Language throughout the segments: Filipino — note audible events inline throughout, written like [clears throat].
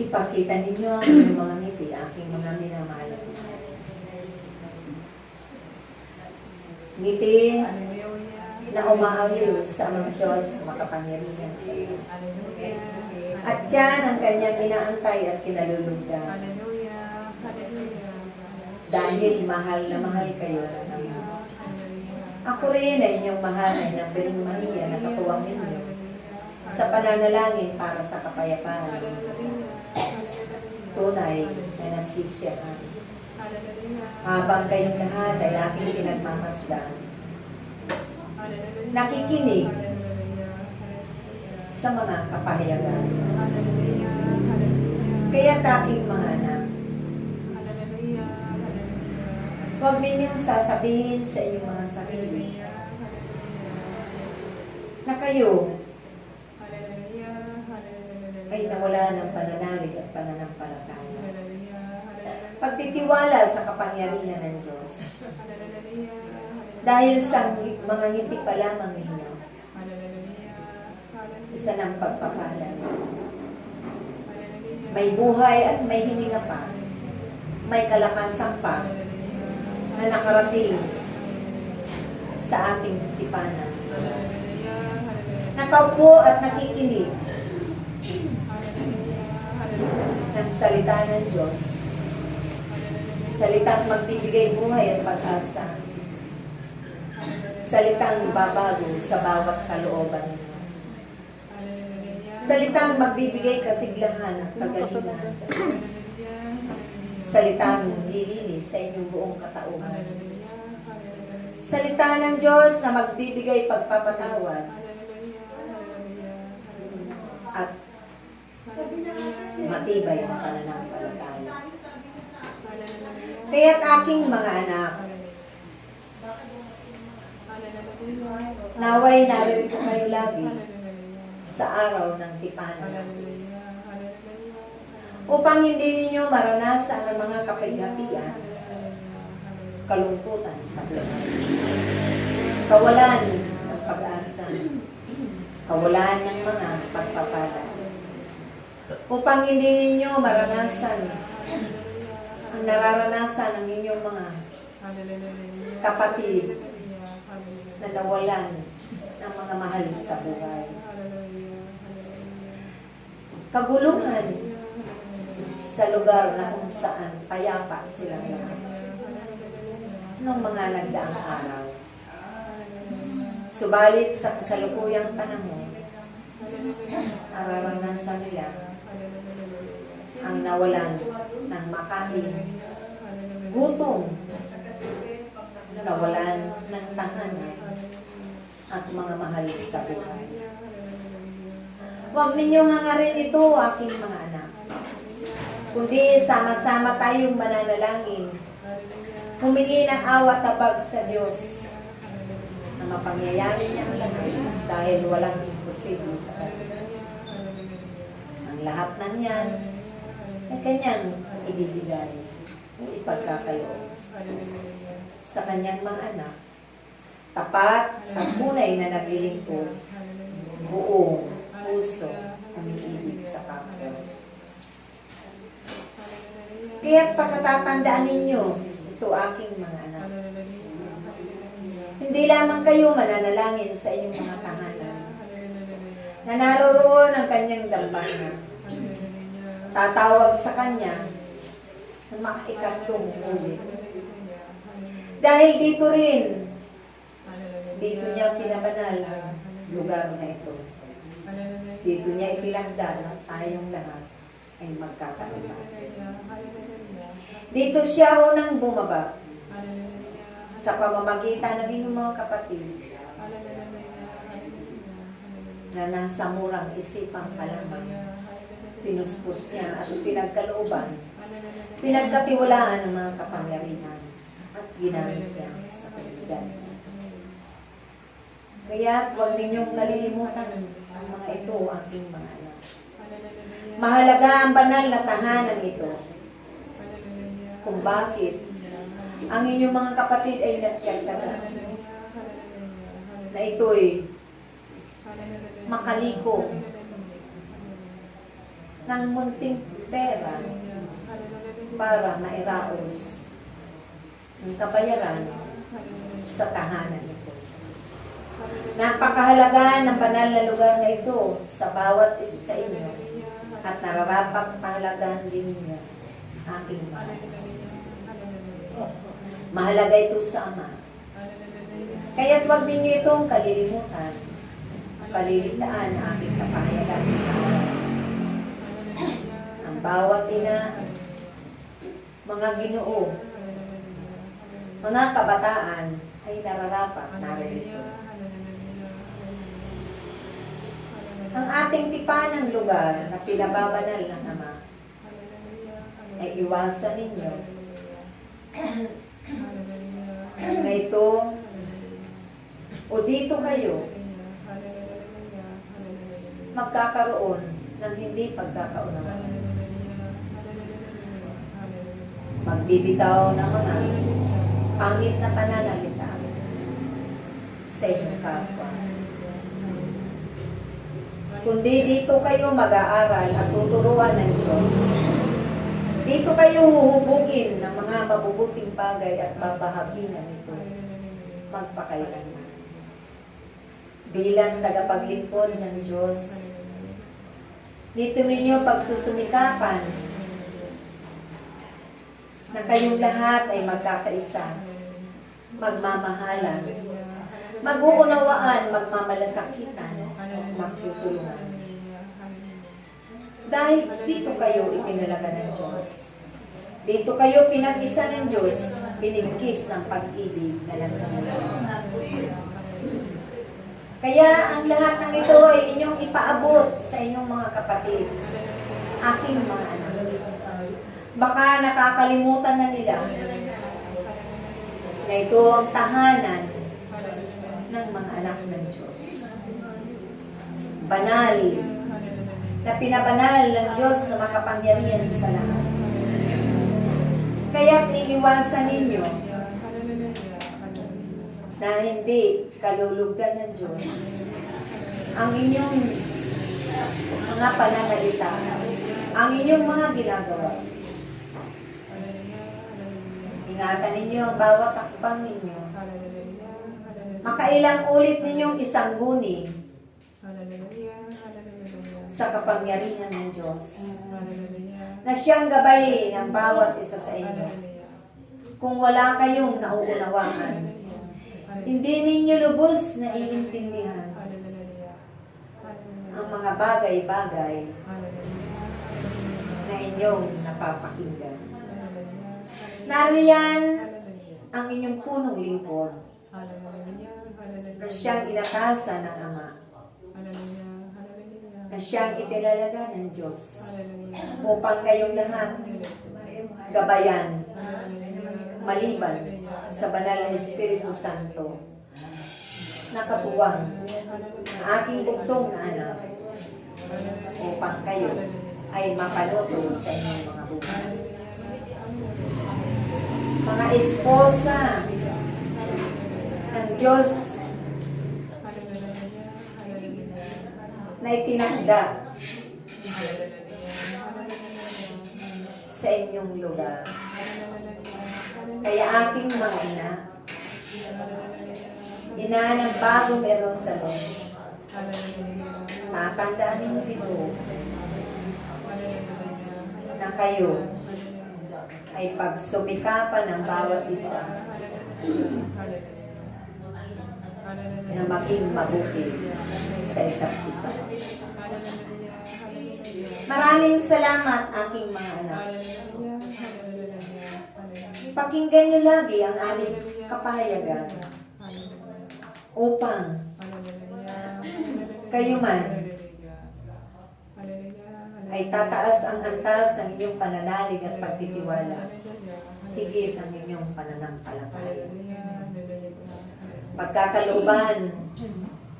Ipakita ninyo ang inyong mga ngiti, aking mga minamahal. Ngiti na umaaliw sa amang Diyos, makapangyarihan sa iyo. At yan ang kanyang inaantay at kinalulugdan. Dahil mahal na mahal kayo ng. Ako rin ay inyong mahal ay ng Biring Maria na katuwang ninyo sa pananalangin para sa kapayapaan. Tunay na nasisyahan. Habang kayong lahat ay aking pinagmamasdan, nakikinig sa mga kapahayagan. Kaya aking mga anak, huwag ninyong sasabihin sa inyong mga sarili na kayo nawala ng pananalig at pananampalataya. Pagtitiwala sa kapangyarihan ng Diyos. Dahil sa mga ngiti pa lamang ninyo, isa ng pagpapala. May buhay at may hininga pa. May kalakasan pa na nakarating sa ating tipanan. Nakaupo at nakikinig ng salita ng Diyos. Salitang magbibigay buhay at pag-asa. Salitang babago sa bawat kalooban. Salitang magbibigay kasiglahan at kagalingan. Salitang lilinis sa inyong buong katauhan. Salita ng Diyos na magbibigay pagpapatawad at matibay ang pananampalataya. Kaya't aking mga anak, naway naririto kayo lagi sa araw ng tipanan upang hindi ninyo maranasan ang mga kapigatian, kalungkutan sa buhay, kawalan ng pag-asa, kawalan ng mga pagpapala, upang hindi ninyo maranasan ang nararanasan ng inyong mga kapatid na nawalan ng mga mahal sa buhay. Kaguluhan sa lugar na kung saan payapa silang lahat noong mga nagdaang araw. Subalit sa kasalukuyang panahon, [clears throat] nararanasan nila ang nawalan ng makain, gutom, nawalan ng tahanan at mga mahal sa buhay. Huwag ninyong hangarin ito, aking mga anak. Kundi sama-sama tayong mananalangin. Humingi ng awat tabag sa Diyos na mapangyayari niya ang lahat dahil walang imposible sa Kanya. Ang lahat ng yan ay Kanyang ibibigay o ipagkakayo sa Kanyang mga anak. Tapat at tunay na naglilingkod, buong puso, umiibig sa kapwa. Kaya't pagkatatandaan ninyo, ito aking mga anak. Hindi lamang kayo mananalangin sa inyong mga tahanan na naroroon ang kanyang dambana. Tatawag sa kanya ng mga ikatlong ulit. Dahil dito rin, dito niya pinabanal ang lugar na ito. Dito niya itilagda na tayong lahat ay magkakaiba. Dito siya unang bumaba sa pamamagitan ng inyong mga kapatid na nasa murang isipang palamang. Pinuspos niya at pinagkalooban, pinagkatiwalaan ng mga kapangyarihan at ginamit niya sa kaligan. Kaya huwag ninyong kalilimutan ang mga ito, aking mga anak. Mahalaga ang banal na tahanan ito kung bakit ang inyong mga kapatid ay nagtsatsaga na ito'y makaliko ng munting pera para mairaos ng kabayaran sa tahanan ito. Napakahalaga ng banal na lugar na ito sa bawat isa sa inyo at nararapat pahalagaan din ninyo aking mahal. Mahalaga ito sa Ama. Kaya't huwag ninyo itong kalilimutan. Palilitaan ang aking kapahayagan sa araw. Bawat ina, mga ginoo, mga kabataan ay nararapat narito. Ang ating tipanang lugar na pinababanal ng Ama ay iwasan ninyo [clears throat] na ito o dito kayo magkakaroon ng hindi pagkakaunawaan. Magbibitaw ng mga pangit na pananalita sa inyong kapwa. Kundi dito kayo mag-aaral at tuturuan ng Diyos. Dito kayo huhubugin ng mga mabubuting bagay at babahaginan nito magpakailanman. Bilang tagapaglingkod ng Diyos, dito ninyo pagsusumikapan na kayong lahat ay magkakaisa, magmamahalan, mag-uunawaan, magmamalasakitan, magtutulungan. Dahil dito kayo itinalaga ng Diyos. Dito kayo pinag-isa ng Diyos, binigkis ng pag-ibig na nagkamulas. Kaya ang lahat ng ito ay inyong ipaabot sa inyong mga kapatid, aking mga anak. Baka nakakalimutan na nila na ito ang tahanan ng mga anak ng Diyos. Banal, na pinabanal ng Diyos na makapangyarihan sa lahat. Kaya iiwasan ninyo na hindi kalulugdan ng Diyos ang inyong mga pananalita, ang inyong mga ginagawa. Ingatan ninyo ang bawat takpang ninyo. Makailang ulit ninyong isang guni sa kapangyarihan ng Diyos. Na siyang gabay ng bawat isa sa inyo. Kung wala kayong nauunawaan, hindi ninyo lubos na iintindihan ang mga bagay-bagay na inyong napapakinggan. Nariyan ang inyong punong lingkod na siyang inatasan ng Ama, na siyang itinalaga ng Diyos. Upang kayong lahat gabayan, maliban sa banal na Espiritu Santo na katuwang ng aking bugtong na anak upang kayo ay mapanuto sa inyong mga buhay. Mga esposa ng Diyos na itinakda sa inyong lugar. Kaya aking mga ina, ina ng bagong Jerusalem, tatandaan ninyo ito na kayo ay pagsumikapan ng bawat isa na maging mabuti sa isa't isa. Maraming salamat aking mga anak. Pakinggan niyo lagi ang aming kapahayagan upang kayo man ay tataas ang antas ng inyong pananalig at pagtitiwala, higit ang inyong pananampalataya. Pagkakalooban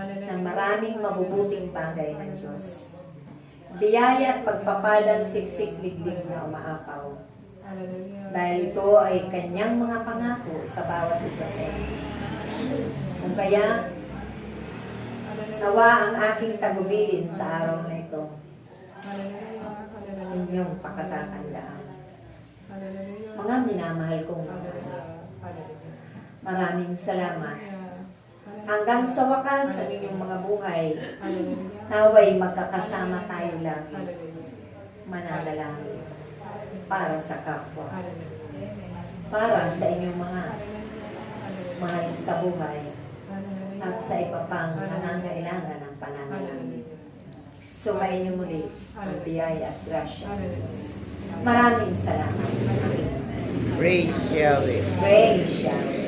ng maraming mabubuting bagay ng Diyos. Biyaya at pagpapalang siksik-liglig na umaapaw. Dahil ito ay kanyang mga pangako sa bawat isa sa inyo. Kung kaya, nawa ang aking tagubilin sa araw na ito. Inyong pakatatandaan. Mga minamahal kong mga maraming salamat. Hanggang sa wakas sa inyong mga buhay, naway magkakasama tayo lagi. Mananalangin para sa kapwa, para sa inyong mga mahal sa buhay, at sa iba pang nangangailangan ng pananalangin. Sumayin niyo muli ang biyaya at grasya ng Diyos. Maraming salamat. Praise Yahweh. Praise Yahweh.